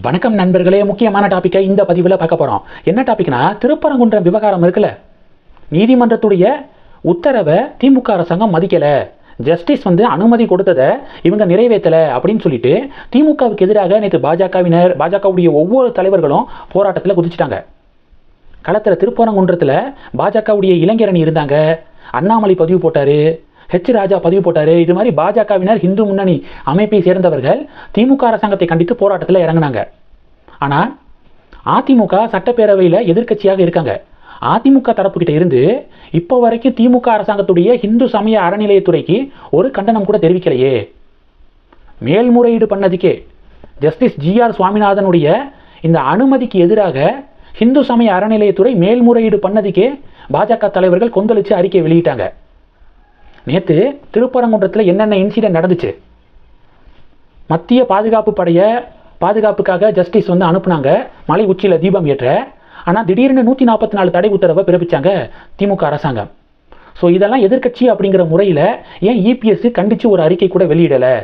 வணக்கம் நண்பர்களே முக்கியமான டாப்பிக்கை இந்த பதிவில் பார்க்க போகிறோம் என்ன டாபிக்னா திருப்பரங்குன்றம் விவகாரம் இருக்குல்ல? நீதிமன்றத்துடைய உத்தரவை திமுக அரசாங்கம் மதிக்கலை. ஜஸ்டிஸ் வந்து அனுமதி கொடுத்ததை இவங்க நிறைவேற்றலை அப்படின்னு சொல்லிட்டு திமுகவுக்கு எதிராக நேற்று பாஜகவினர் பாஜகவுடைய ஒவ்வொரு தலைவர்களும் போராட்டத்தில் குதிச்சிட்டாங்க. களத்தில் திருப்பரங்குன்றத்தில் பாஜகவுடைய இளைஞரணி இருந்தாங்க. அண்ணாமலை பதிவு போட்டார். ஹெச் ராஜா பதிவு போட்டார். இது மாதிரி பாஜகவினர் இந்து முன்னணி அமைப்பை சேர்ந்தவர்கள் திமுக அரசாங்கத்தை கண்டித்து போராட்டத்தில் இறங்குனாங்க. ஆனால் அதிமுக சட்டப்பேரவையில் எதிர்க்கட்சியாக இருக்காங்க. அதிமுக தரப்புக்கிட்ட இருந்து இப்போ வரைக்கும் திமுக அரசாங்கத்துடைய இந்து சமய அறநிலையத்துறைக்கு ஒரு கண்டனம் கூட தெரிவிக்கலையே. மேல்முறையீடு பண்ணதுக்கே ஜஸ்டிஸ் ஜிஆர் சுவாமிநாதனுடைய இந்த அனுமதிக்கு எதிராக இந்து சமய அறநிலையத்துறை மேல்முறையீடு பண்ணதுக்கே பாஜக தலைவர்கள் கொந்தளித்து அறிக்கை வெளியிட்டாங்க. நேற்று திருப்பரங்குன்றத்தில் என்னென்ன இன்சிடென்ட் நடந்துச்சு? மத்திய பாதுகாப்பு படையை பாதுகாப்புக்காக ஜஸ்டிஸ் வந்து அனுப்புனாங்க. மலை உச்சியில் தீபம் ஏற்ற. ஆனால் திடீர்னு நூற்றி நாற்பத்தி நாலு தடை உத்தரவை பிறப்பிச்சாங்க திமுக அரசாங்கம். ஸோ இதெல்லாம் எதிர்க்கட்சி அப்படிங்கிற முறையில் ஏன் இபிஎஸ்சி கண்டித்து ஒரு அறிக்கை கூட வெளியிடலை?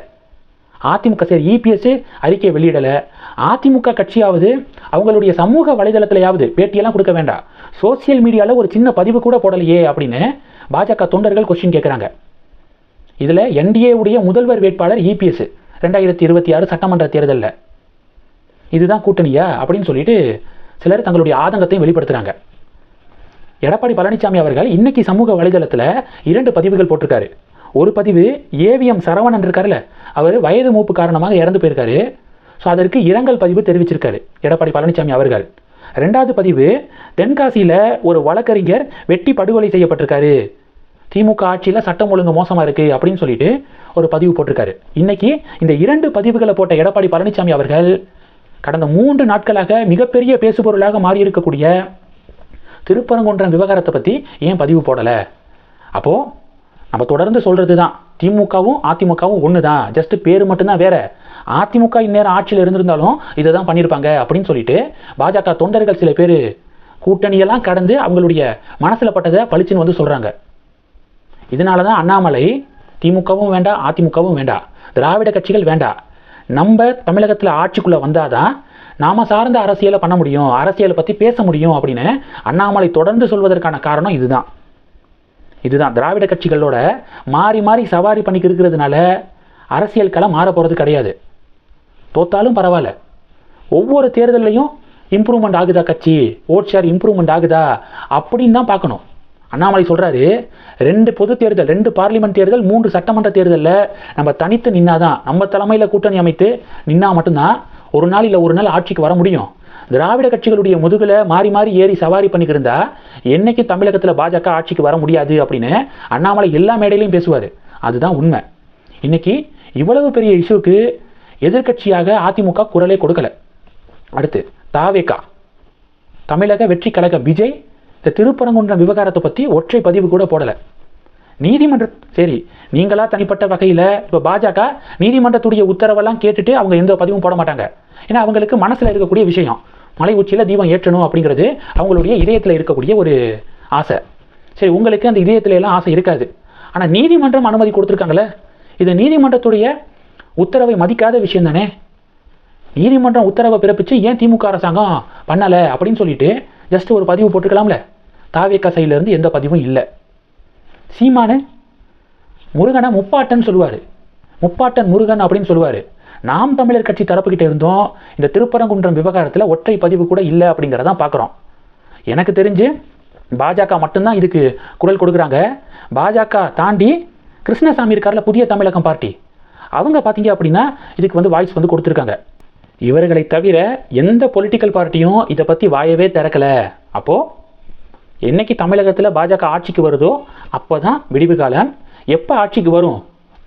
அதிமுக சரி இபிஎஸ் அறிக்கை வெளியிடலை. அதிமுக கட்சியாவது அவங்களுடைய சமூக வலைதளத்திலையாவது பேட்டியெல்லாம் கொடுக்க வேண்டாம் சோசியல் மீடியாவில் ஒரு சின்ன பதிவு கூட போடலையே அப்படின்னு பாஜக தொண்டர்கள் கொஸ்டின் கேட்குறாங்க இதில் என்டிஏவுடைய முதல்வர் வேட்பாளர் இபிஎஸ் ரெண்டாயிரத்தி இருபத்தி ஆறு சட்டமன்ற தேர்தலில். இதுதான் கூட்டணியா அப்படின்னு சொல்லிட்டு சிலர் தங்களுடைய ஆதங்கத்தையும் வெளிப்படுத்துகிறாங்க எடப்பாடி பழனிசாமி அவர்கள் இன்னைக்கு சமூக வலைதளத்தில் இரண்டு பதிவுகள் போட்டிருக்காரு. ஒரு பதிவு ஏவிஎம் சரவணன் இருக்கார்ல அவர் வயது மூப்பு காரணமாக இறந்து போயிருக்காரு. ஸோ அதற்கு இரங்கல் பதிவு தெரிவிச்சிருக்காரு. எடப்பாடி பழனிசாமி அவர்கள். ரெண்டாவது பதிவு தென்காசியில் ஒரு வழக்கறிஞர் வெட்டி படுகொலை செய்யப்பட்டிருக்காரு. திமுக ஆட்சியில் சட்டம் ஒழுங்கு மோசமாக இருக்குது அப்படின்னு சொல்லிட்டு ஒரு பதிவு போட்டிருக்காரு. இன்னைக்கு இந்த இரண்டு பதிவுகளை போட்ட எடப்பாடி பழனிசாமி அவர்கள் கடந்த மூன்று நாட்களாக மிகப்பெரிய பேசுபொருளாக மாறியிருக்கக்கூடிய திருப்பரங்குன்றம் விவகாரத்தை பற்றி ஏன் பதிவு போடலை? அப்போது நம்ம தொடர்ந்து சொல்கிறது தான் திமுகவும் அதிமுகவும் ஒன்று தான் ஜஸ்ட் பேர் மட்டும்தான் வேறு. அதிமுக இந்நேரம் ஆட்சியில் இருந்திருந்தாலும் இதை தான் பண்ணியிருப்பாங்க அப்படின்னு சொல்லிட்டு பாஜக தொண்டர்கள் சில பேர் கூட்டணியெல்லாம் கடந்து அவங்களுடைய மனசில் பட்டதை பளிச்சுன்னு வந்து சொல்கிறாங்க இதனால தான் அண்ணாமலை திமுகவும் வேண்டாம் அதிமுகவும் வேண்டாம் திராவிட கட்சிகள் வேண்டாம் நம்ம தமிழகத்தில் ஆட்சிக்குள்ளே வந்தால் தான் நாம் சார்ந்த அரசியலை பண்ண முடியும். அரசியலை பற்றி பேச முடியும் அப்படின்னு அண்ணாமலை தொடர்ந்து சொல்வதற்கான காரணம் இதுதான். இதுதான் திராவிட கட்சிகளோட மாறி மாறி சவாரி பண்ணிக்கு இருக்கிறதுனால அரசியல் களம் மாற போகிறது கிடையாது. தோத்தாலும் பரவாயில்ல. ஒவ்வொரு தேர்தலையும் இம்ப்ரூவ்மெண்ட் ஆகுதா கட்சி? ஓட் ஷேர் இம்ப்ரூவ்மெண்ட் ஆகுதா? அப்படின்னு தான் பார்க்கணும். அண்ணாமலை சொல்கிறாரு ரெண்டு பொது தேர்தல் ரெண்டு பார்லிமெண்ட் தேர்தல் மூன்று சட்டமன்ற தேர்தலில் நம்ம தனித்து நின்னாதான் நம்ம தலைமையில் கூட்டணி அமைத்து நின்னா மட்டும்தான் ஒரு நாள் இல்லை ஒரு நாள் ஆட்சிக்கு வர முடியும். திராவிட கட்சிகளுடைய முதுகில் மாறி மாறி ஏறி சவாரி பண்ணிக்கிருந்தா என்னைக்கு தமிழகத்தில் பாஜக ஆட்சிக்கு வர முடியாது அப்படின்னு அண்ணாமலை எல்லா மேடையிலையும் பேசுவார். அதுதான் உண்மை. இன்னைக்கு இவ்வளவு பெரிய இஷ்யூக்கு எதிர்க்கட்சியாக அதிமுக குரலே கொடுக்கல. அடுத்து தாவேகா. தமிழக வெற்றி கழக விஜய் இந்த திருப்பரங்குன்றம் விவகாரத்தை பற்றி ஒற்றை பதிவு கூட போடலை. நீதிமன்ற சரி நீங்களா தனிப்பட்ட வகையில் இப்போ பாஜக நீதிமன்றத்துடைய உத்தரவெல்லாம் கேட்டுட்டு அவங்க எந்த பதிவும் போட மாட்டாங்க. ஏன்னா அவங்களுக்கு மனசில் இருக்கக்கூடிய விஷயம். மலை உச்சியில் தீபம் ஏற்றணும் அப்படிங்கிறது அவங்களுடைய இதயத்தில் இருக்கக்கூடிய ஒரு ஆசை. சரி உங்களுக்கு அந்த இதயத்துல எல்லாம் ஆசை இருக்காது. ஆனால் நீதிமன்றம் அனுமதி கொடுத்துருக்காங்களே இது நீதிமன்றத்துடைய உத்தரவை மதிக்காத விஷயம் தானே? நீதிமன்றம் உத்தரவை பிறப்பிச்சு ஏன் திமுக அரசாங்கம் பண்ணலை அப்படின்னு சொல்லிட்டு ஜஸ்ட் ஒரு பதிவு போட்டுக்கலாம்ல? தாவேக்கா சைட்லேருந்து எந்த பதிவும் இல்லை. சீமானு முருகனை முப்பாட்டன் சொல்லுவார். முப்பாட்டன் முருகன் அப்படின்னு சொல்லுவார். நாம் தமிழர் கட்சி தரப்புக்கிட்ட இருந்தோம் இந்த திருப்பரங்குன்றம் விவகாரத்தில் ஒற்றை பதிவு கூட இல்லை அப்படிங்கிறதான் பார்க்குறோம் எனக்கு தெரிஞ்சு பாஜக மட்டும்தான் இதுக்கு குரல் கொடுக்குறாங்க. பாஜக தாண்டி கிருஷ்ணசாமி இருக்கார்ல புதிய தமிழகம் பார்ட்டி. அவங்க பார்த்தீங்க அப்படின்னா இதுக்கு வந்து வாய்ஸ் வந்து கொடுத்துருக்காங்க. இவர்களை தவிர எந்த பொலிட்டிக்கல் பார்ட்டியும் இதை பற்றி வாயவே திறக்கலை. அப்போது என்னைக்கு தமிழகத்தில் பாஜக ஆட்சிக்கு வருதோ அப்போ தான் விடிவு காலம். எப்போ ஆட்சிக்கு வரும்?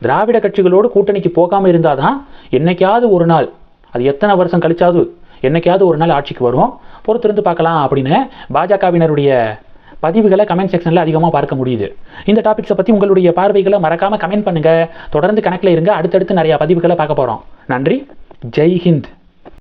திராவிட கட்சிகளோடு கூட்டணிக்கு போகாமல் இருந்தால் தான் என்னைக்காவது ஒரு நாள் அது எத்தனை வருஷம் கழிச்சாவது என்னைக்காவது ஒரு நாள் ஆட்சிக்கு வரும் பொறுத்திருந்து பார்க்கலாம் அப்படின்னு பாஜகவினருடைய பதிவுகளை கமெண்ட் செக்ஷனில் அதிகமாக பார்க்க முடியுது. இந்த டாபிக்ஸை பற்றி உங்களுடைய பார்வைகளை மறக்காமல் கமெண்ட் பண்ணுங்கள் தொடர்ந்து கணக்கில் இருங்க. அடுத்தடுத்து நிறையா பதிவுகளை பார்க்க போகிறோம் நன்றி. ஜெய் ஹிந்த்.